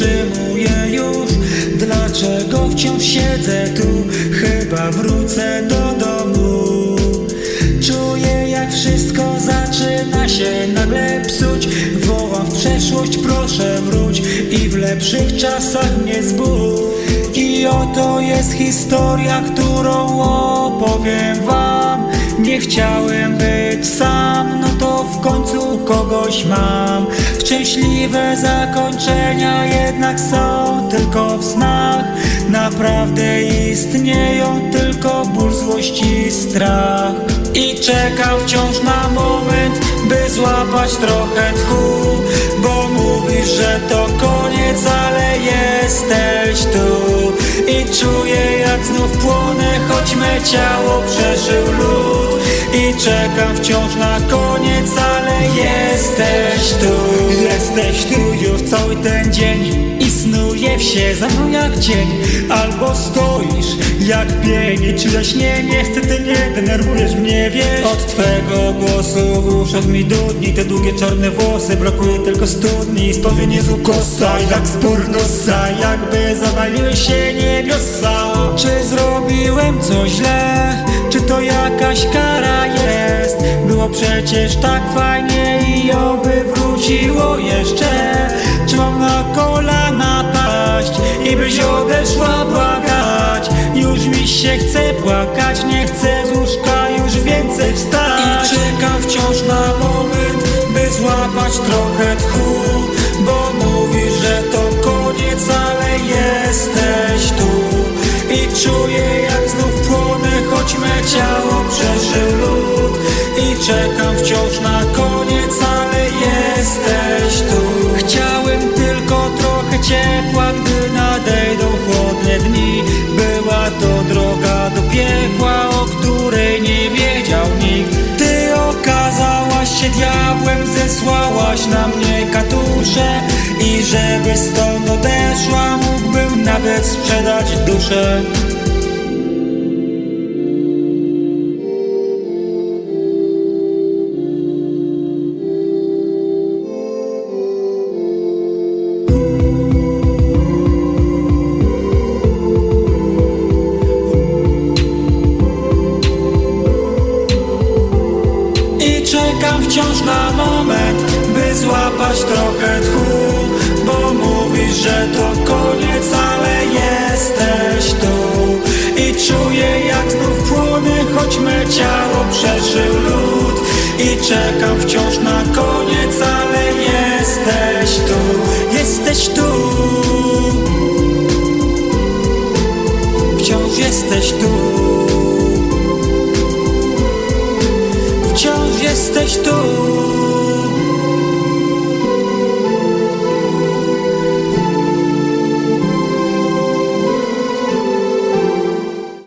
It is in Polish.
wytrzymuję już. Dlaczego wciąż siedzę tu? Chyba wrócę do domu. Czuję jak wszystko zaczyna się nagle psuć. Wołam w przeszłość, proszę wróć I w lepszych czasach mnie zbudź. I oto jest historia, którą opowiem wam. Nie chciałem być sam, no to w końcu kogoś mam. Szczęśliwe zakończenia jednak są tylko w snach. Naprawdę istnieją tylko ból, złość i strach. I czekam wciąż na moment, by złapać trochę tchu. Bo mówisz, że to koniec, ale jesteś tu. I czuję jak znów płonę, choć me ciało przeżył lód Czekam wciąż na koniec, ale jesteś tu. Jesteś tu już cały ten dzień I snuje się za mną jak cień. Albo stoisz jak pień czy jaśnie niestety nie denerwujesz mnie, wiesz? Od twego głosu uszach mi dudni Te długie czarne włosy, brakuje tylko studni. Spowiednie z ukosa jak spór nosa Jakby zawaliły się niebiosa. Czy zrobiłem coś źle? Czy to jakaś kara? Było przecież tak fajnie i oby wróciło jeszcze. Czy mam na kolana paść i byś odeszła błagać. Już mi się chce płakać, nie chcę z łóżka już więcej wstać. I czekam wciąż na moment, by złapać trochę tchu jesteś tu. Chciałem tylko trochę ciepła, gdy nadejdą chłodne dni. Była to droga do piekła, o której nie wiedział nikt. Ty okazałaś się diabłem, zesłałaś na mnie katusze. I żeby stąd odeszła, mógłbym nawet sprzedać duszę czekam wciąż na moment, by złapać trochę tchu Bo mówisz, że to koniec, ale jesteś tu. I czuję jak znów płonę, choć me ciało przeżył lód. I czekam wciąż na koniec, ale jesteś tu jesteś tu